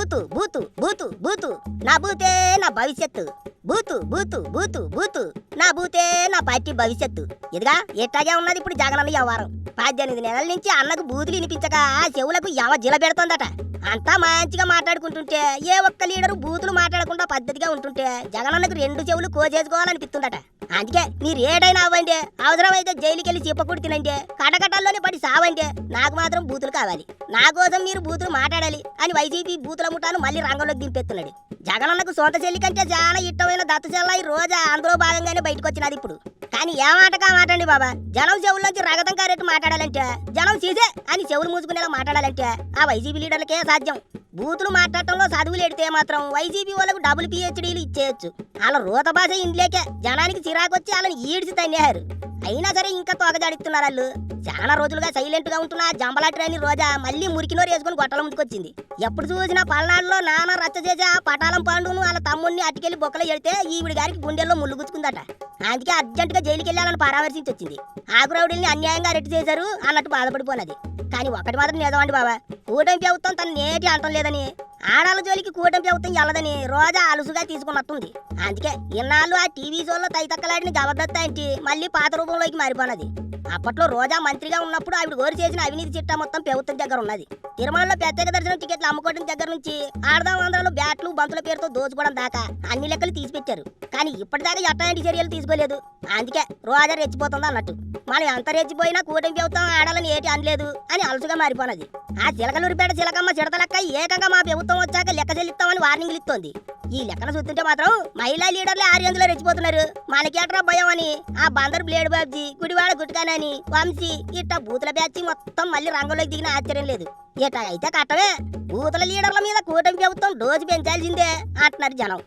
బూతు బూతు బూతు బూతు. నా బూతే నా భవిష్యత్తు. బూతు బూతు బూతు బూతు. నా బూతే నా పార్టీ భవిష్యత్తు. ఇదిగా ఎట్టాగే ఉన్నది ఇప్పుడు జగనన్న వ్యవహారం. పద్దెనిమిది నెలల నుంచి అన్నకు బూతులు వినిపించక ఆ చెవులకు ఎవ జిల పెడుతోందట. అంతా మంచిగా మాట్లాడుకుంటుంటే ఏ ఒక్క లీడరు బూతులు మాట్లాడకుండా పద్ధతిగా ఉంటుంటే జగనన్నకు రెండు చెవులు కోసేసుకోవాలనిపిస్తుందట. అందుకే మీరు ఏడైనా అవ్వండి. అవసరమైతే జైలుకి వెళ్ళి చెప్పకూడదు తినండి కటకటాల్లోనే పడి సావండి నాకు మాత్రం బూతులు కావాలి. నా కోసం మీరు బూతులు మాట్లాడాలి అని వైసీపీ బూతుల ముఠాను మళ్ళీ రంగంలోకి దింపెత్తున్నాడు జగనన్నకు సొంత చెల్లి కంటే చాలా ఇష్టమైన దత్త చెల్ల ఈ అందులో భాగంగానే బయటకు వచ్చినది ఇప్పుడు. కానీ ఏ మాటగా మాట్లాడండి బాబా? జనం చెవుల్లోంచి రగతం కారెట్టు మాట్లాడాలంటే జనం చేసే అని చెవులు మూసుకునేలా మాట్లాడాలంటే ఆ వైసీపీ లీడర్లకే సాధ్యం బూతులు మాట్లాడటంలో చదువులు ఎడితే మాత్రం వైసీపీ వాళ్ళకు డబుల్ పిహెచ్డీలు ఇచ్చేయచ్చు. వాళ్ళ రోత భాష ఇంట్లోకే జనానికి చిరాకు వచ్చి వాళ్ళని ఈడ్చి తన్నారు అయినా సరే ఇంకా తోకజాడిస్తున్నారు వాళ్ళు. చాలా రోజులుగా సైలెంట్గా ఉంటున్న జంబలాటి అని రోజా మళ్ళీ మురికినోరు వేసుకుని గొట్టల ముందుకొచ్చింది. ఎప్పుడు చూసినా పల్నాడులో నాన్న రచ్చ చేసి ఆ పటాలం పాండును వాళ్ళ తమ్ముడిని అటుకెళ్ళి బొక్కలు ఎడితే ఈవిడి గారికి గుండెల్లో ముళ్ళుగుచ్చుకుందట అందుకే అర్జెంటుగా జైలుకి వెళ్ళాలని పరామర్శించి వచ్చింది ఆకురౌడిల్ని అన్యాయంగా రెట్టి చేశారు అన్నట్టు బాధపడిపోనది. కానీ ఒకటి మాత్రం నిజమండి బాబా. కూటమి ప్రభుత్వం తన నేటి అంటం లేదని ఆడాల జోలికి కూటమి ప్రభుత్వం వెళ్ళదని రోజా అలుసుగా తీసుకున్నట్టుంది. అందుకే ఇన్నాళ్ళు ఆ టీవీ షోలో తైతక్కలాడిన జబర్దస్త్ అంటే మళ్ళీ పాత రూపంలోకి మారిపోనది. అప్పట్లో రోజా మంత్రిగా ఉన్నప్పుడు ఆవిడ గోరు చేసిన అవినీతి చిట్టా మొత్తం ప్రభుత్వం దగ్గర ఉన్నది. తిరుమలలో ప్రత్యేక దర్శనం టికెట్లు అమ్ముకోవడం దగ్గర నుంచి ఆడదాం ఆంధ్రలో బ్యాట్లు బంతుల పేరుతో దోచుకోవడం దాకా అన్ని లెక్కలు తీసిపెట్టారు. కానీ ఇప్పటిదాకా ఎట్లాంటి చర్యలు తీసుకోలేదు. అందుకే రోజా రెచ్చిపోతుంది అన్నట్టు. మనం ఎంత రెచ్చిపోయినా కూటమి ప్రభుత్వం ఆడాలని ఏటి అనలేదు అని అలసుగా మారిపోనది. ఆ చిలకలూరిపేట చిలకమ్మ చిడతలక్క ఏకంగా మా ప్రభుత్వం వచ్చాక లెక్క చెల్లిస్తామని వార్నింగ్లు ఇస్తోంది. ఈ లెక్కన చూస్తుంటే మాత్రం మహిళా లీడర్లు ఆర్యందులో రెచ్చిపోతున్నారు. మనకేట్రా భయం అని? ఆ బందరు బ్లేడ్ బాబ్జీ గుడివాడ గుట్కానని వంశీ ఇట్ట బూతుల బ్యాచి మొత్తం మళ్ళీ రంగంలోకి దిగిన ఆశ్చర్యం లేదు. ఇట అయితే కట్టమే బూతుల లీడర్ల మీద కూటమి ప్రభుత్వం డోసు పెంచాల్సిందే అంటున్నారు జనం.